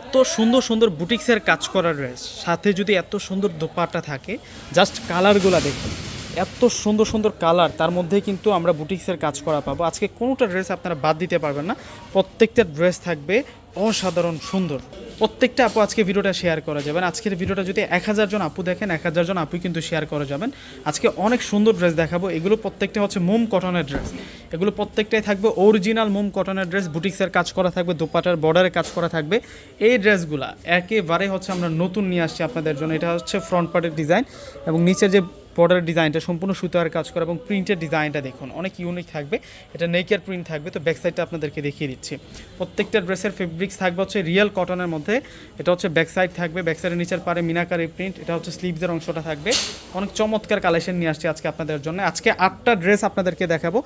এত সুন্দর সুন্দর বুটিক্সের কাজ করা রয়েছে সাথে যদি এত সুন্দর দোপাট্টা থাকে জাস্ট কালারগুলো দেখুন। এত সুন্দর সুন্দর কালার, তার মধ্যে কিন্তু আমরা বুটিক্সের কাজ করা পাবো। আজকে কোনোটা ড্রেস আপনারা বাদ দিতে পারবেন না। প্রত্যেকটা ড্রেস থাকবে অসাধারণ সুন্দর। প্রত্যেকটা আপু আজকে ভিডিওটা শেয়ার করা যাবেন। আজকের ভিডিওটা যদি এক হাজার জন আপু দেখেন, এক হাজার জন আপু কিন্তু শেয়ার করা যাবেন। আজকে অনেক সুন্দর ড্রেস দেখাবো। এগুলো প্রত্যেকটা হচ্ছে মোম কটনের ড্রেস। এগুলো প্রত্যেকটাই থাকবে অরিজিনাল মোম কটনের ড্রেস। বুটিক্সের কাজ করা থাকবে, দোপাটার বর্ডারে কাজ করা থাকবে। এই ড্রেসগুলা একেবারে হচ্ছে আমরা নতুন নিয়ে আসছি আপনাদের জন্য। এটা হচ্ছে ফ্রন্ট পার্টের ডিজাইন এবং নিচের যে বর্ডার ডিজাইনটা, সম্পূর্ণ সুতার কাজ করা এবং প্রিন্টের ডিজাইনটা দেখুন, অনেক ইউনিক থাকবে। এটা নেকের প্রিন্ট থাকবে, তো ব্যাক সাইডটা আপনাদেরকে দেখিয়ে দিচ্ছি। প্রত্যেকটা ড্রেসের ফেব্রিক্স থাকবে হচ্ছে রিয়েল কটনের মধ্যে, এটা হচ্ছে ব্যাক সাইড থাকবে ব্যাক সাইডের নিচের পারে মিনাকারি প্রিন্ট এটা হচ্ছে স্লিভসের অংশটা থাকবে। অনেক চমৎকার কালেকশন নিয়ে আসছি আজকে আপনাদের জন্য। আজকে আটটা ড্রেস আপনাদেরকে দেখাবো।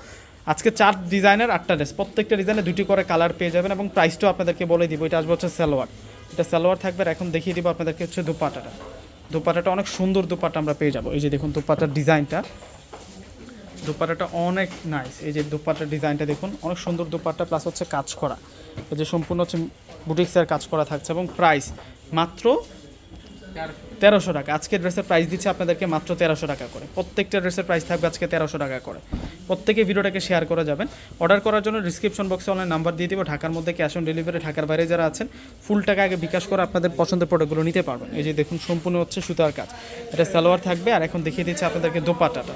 আজকে চার ডিজাইনের আটটা ড্রেস প্রত্যেকটা ডিজাইনে দুটি করে কালার পেয়ে যাবেন এবং প্রাইসটাও আপনাদেরকে বলে দিব, এটা আসবে হচ্ছে সালোয়ার। এটা সালোয়ার থাকবে এখন দেখিয়ে দিব আপনাদেরকে হচ্ছে দুপাটাটা। দুপাটাটা অনেক সুন্দর দুপাটা আমরা পেয়ে যাব। এই যে দেখুন দুপাটার ডিজাইনটা। দুপাটাটা অনেক নাইস এই যে দুপাটার ডিজাইনটা দেখুন, অনেক সুন্দর দুপাট্টা প্লাস হচ্ছে কাজ করা। এই যে সম্পূর্ণ হচ্ছে বুটিক্সের কাজ করা থাকছে এবং প্রাইস মাত্র তেরোশো টাকা। আজকে ড্রেসের প্রাইস দিচ্ছে আপনাদেরকে মাত্র তেরোশো টাকা করে। প্রত্যেকটা ড্রেসের প্রাইস থাকবে আজকে তেরোশো টাকা করে। প্রত্যেকে ভিডিওটাকে শেয়ার করে যাবেন। অর্ডার করার জন্য ডিসক্রিপশন বক্সে অনলাইন নাম্বার দিয়ে দিব। ঢাকার মধ্যে ক্যাশ অন ডেলিভারি ঢাকার বাইরে যারা আছেন ফুল টাকা আগে বিকাশ করে আপনাদের পছন্দের প্রোডাক্টগুলো নিতে পারবেন। এই যে দেখুন, সম্পূর্ণ হচ্ছে সুতার কাজ। এটা সালোয়ার থাকবে। আর এখন দেখিয়ে দিচ্ছে আপনাদেরকে দোপাটাটা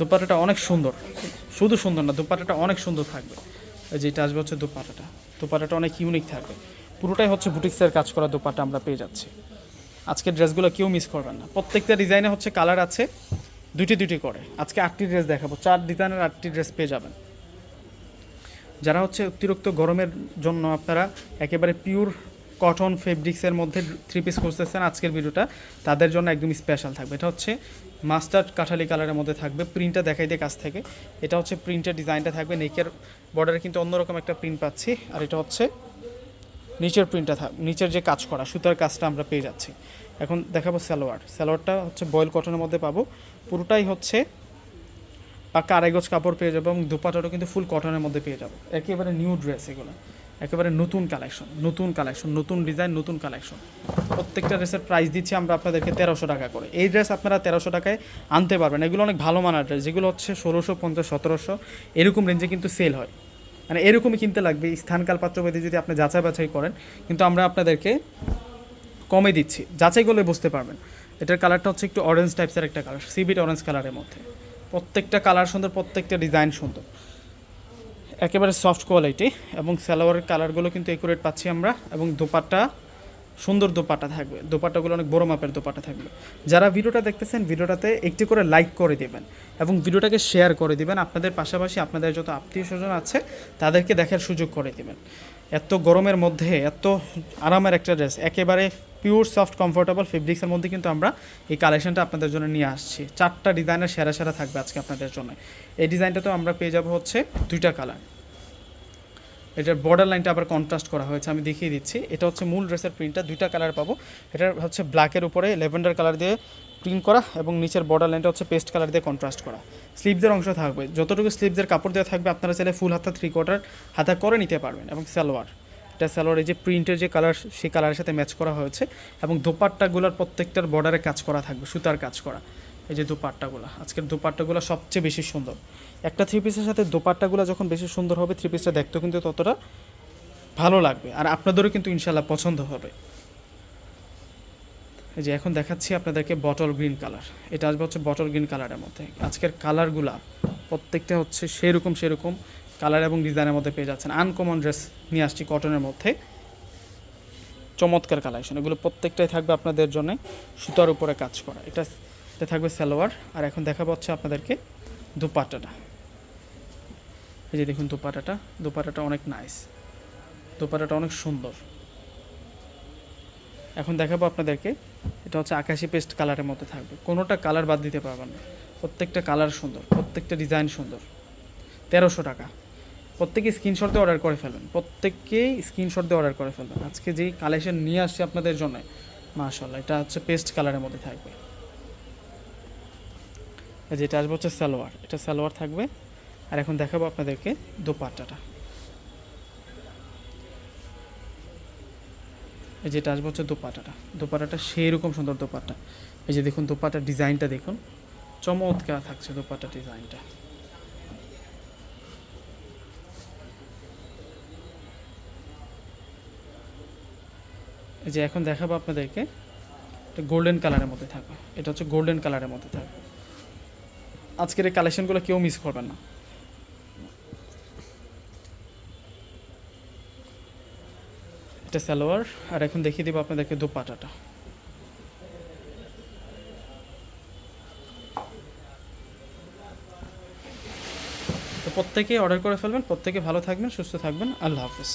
দোপাটাটা অনেক সুন্দর। শুধু সুন্দর না দোপাটাটা অনেক সুন্দর থাকবে। এই যে এটা আসবে হচ্ছে দোপাটাটা দোপাটাটা অনেক ইউনিক থাকবে। পুরোটাই হচ্ছে বুটিক্সের কাজ করা দোপাটা আমরা পেয়ে যাচ্ছি। আজকের ড্রেসগুলো কেউ মিস করবেন না। প্রত্যেকটা ডিজাইনে হচ্ছে কালার আছে দুটি দুটি করে। আজকে আটটি ড্রেস দেখাবো, চার ডিজাইনের আটটি ড্রেস পেয়ে যাবেন। যারা হচ্ছে অতিরিক্ত গরমের জন্য আপনারা একেবারে পিওর কটন ফেব্রিক্সের মধ্যে থ্রি পিস খুঁজতেছেন আজকের ভিডিওটা, তাদের জন্য একদম স্পেশাল থাকবে। এটা হচ্ছে মাস্টার্ড কাঠালি কালারের মধ্যে থাকবে প্রিন্টটা দেখাই দিয়ে কাছ থেকে। এটা হচ্ছে প্রিন্টের ডিজাইনটা থাকবে নেকের বর্ডারে কিন্তু অন্যরকম একটা প্রিন্ট পাচ্ছি। আর এটা হচ্ছে নিচের প্রিন্টটা থাক, নিচের যে কাজ করা, সুতার কাজটা আমরা পেয়ে যাচ্ছি। এখন দেখাবো সালোয়ার। সালোয়ারটা হচ্ছে বয়েল কটনের মধ্যে পাবো। পুরোটাই হচ্ছে পাক্কা আড়াই কাপড় পেয়ে যাব এবং দুপাটারও কিন্তু ফুল কটনের মধ্যে পেয়ে যাব। একেবারে নিউ ড্রেস এগুলো। একেবারে নতুন কালেকশন নতুন কালেকশন নতুন ডিজাইন নতুন কালেকশন প্রত্যেকটা ড্রেসের প্রাইস দিচ্ছি আমরা আপনাদেরকে তেরোশো টাকা করে। এই ড্রেস আপনারা তেরোশো টাকায় আনতে পারবেন। এগুলো অনেক ভালো মানার ড্রেস যেগুলো হচ্ছে ষোলোশো, পঞ্চাশ, সতেরোশো, এরকম রেঞ্জে কিন্তু সেল হয়। মানে এরকমই কিনতে লাগবে স্থানকাল পাত্রভেদে যদি আপনি যাচাই বাছাই করেন। কিন্তু আমরা আপনাদেরকে কমে দিচ্ছি, যাচাই করলে বুঝতে পারবেন। এটার কালারটা হচ্ছে একটু অরেঞ্জ টাইপসের একটা কালার সিবিট অরেঞ্জ কালারের মধ্যে। প্রত্যেকটা কালার সুন্দর, প্রত্যেকটা ডিজাইন সুন্দর। একেবারে সফট কোয়ালিটি এবং সালোয়ারের কালারগুলো কিন্তু একুরেট পাচ্ছি আমরা এবং দোপাট্টা সুন্দর দোপাট্টা থাকবে। দোপাট্টাগুলো অনেক বড় মাপের দোপাট্টা থাকবে। যারা ভিডিওটা দেখতেছেন, ভিডিওটাতে একটি করে লাইক করে দেবেন এবং ভিডিওটাকে শেয়ার করে দিবেন। আপনাদের পাশাপাশি আপনাদের যত আত্মীয় স্বজন আছে, তাদেরকে দেখার সুযোগ করে দিবেন। এত গরমের মধ্যে, এত আরামের একটা ড্রেস একেবারে পিওর সফট কমফোর্টেবল ফেব্রিক্সের মধ্যে কিন্তু আমরা এই কালেকশনটা আপনাদের জন্য নিয়ে আসছি। চারটা ডিজাইনের সেরা সেরা থাকবে আজকে আপনাদের জন্য। এই ডিজাইনটা তো আমরা পেয়ে যাব হচ্ছে দুইটা কালার এটার বর্ডার লাইনটা আবার কন্ট্রাস্ট করা হয়েছে, আমি দেখিয়ে দিচ্ছি। এটা হচ্ছে মূল ড্রেসের প্রিন্টটা দুইটা কালার পাবো। এটা হচ্ছে ব্ল্যাকের উপরে লেভেন্ডার কালার দিয়ে প্রিন্ট করা এবং নিচের বর্ডার লাইনটা হচ্ছে পেস্ট কালার দিয়ে কন্ট্রাস্ট করা। স্লিভসের অংশ থাকবে। যতটুকু স্লিভসের কাপড় দেওয়া থাকবে, আপনারা চাইলে ফুল হাতা থ্রি কোয়ার্টার হাতা করে নিতে পারবেন এবং সালোয়ার। এটা সালোয়ারের যে প্রিন্টের যে কালার সেই কালারের সাথে ম্যাচ করা হয়েছে এবং দোপাট্টাগুলোর প্রত্যেকটার বর্ডারে কাজ করা থাকবে, সুতার কাজ করা। এই যে দোপাট্টাগুলো, আজকের দোপাট্টাগুলো সবচেয়ে বেশি সুন্দর। একটা থ্রি পিসের সাথে দোপাট্টাগুলো যখন বেশি সুন্দর হবে থ্রি পিসটা দেখতেও কিন্তু ততটা ভালো লাগবে। আর আপনাদেরও কিন্তু ইনশাল্লাহ পছন্দ হবে। এই যে এখন দেখাচ্ছি আপনাদেরকে বটল গ্রিন কালার এটা আসবে হচ্ছে বটল গ্রিন কালারের মধ্যে। আজকের কালারগুলা প্রত্যেকটা হচ্ছে সেরকম সেরকম কালার এবং ডিজাইনের মধ্যে পেয়ে যাচ্ছেন। আনকমন ড্রেস নিয়ে আসছি কটনের মধ্যে। চমৎকার কালেকশন এগুলো প্রত্যেকটাই থাকবে আপনাদের জন্য সুতার উপরে কাজ করা। এটা এটা থাকবে সালোয়ার। আর এখন দেখা পাচ্ছে আপনাদেরকে দুপাটাটা এই যে দেখুন দুপাটাটা দুপাটাটা অনেক নাইস দুপাটাটা অনেক সুন্দর। এখন দেখাবো আপনাদেরকে, এটা হচ্ছে আকাশি পেস্ট কালারের মধ্যে থাকবে। কোনোটা কালার বাদ দিতে পারবেন না। প্রত্যেকটা কালার সুন্দর, প্রত্যেকটা ডিজাইন সুন্দর। তেরোশো টাকা। প্রত্যেকে স্ক্রিনশট দিয়ে অর্ডার করে ফেলবেন। প্রত্যেককেই স্ক্রিনশট দিয়ে অর্ডার করে ফেলবেন। আজকে যেই কালেকশন নিয়ে আসছি আপনাদের জন্য মাশাল্লাহ এটা হচ্ছে পেস্ট কালারের মধ্যে থাকবে। যেটা আসবে হচ্ছে সালোয়ার। এটা সালোয়ার থাকবে। আর এখন দেখাবো আপনাদেরকে দোপাট্টাটা। এই যেটা আসবে হচ্ছে দোপাটাটা দোপাটাটা সেই রকম সুন্দর দোপাটা এই যে দেখুন দোপাটার ডিজাইনটা দেখুন। চমৎকার থাকছে দোপাটার ডিজাইনটা। এই যে এখন দেখাবো আপনাদেরকে। এটা গোল্ডেন কালারের মধ্যে থাকবে। এটা হচ্ছে গোল্ডেন কালারের মধ্যে থাকবে। আজকের এই কালেকশনগুলো কেউ মিস করবেন না। এটা সালোয়ার, আর এখন দেখিয়ে দেবো আপনাদেরকে দুপাটাটা। তো প্রত্যেকে অর্ডার করে ফেলবেন, প্রত্যেকে ভালো থাকবেন, সুস্থ থাকবেন, আল্লাহ হাফিজ।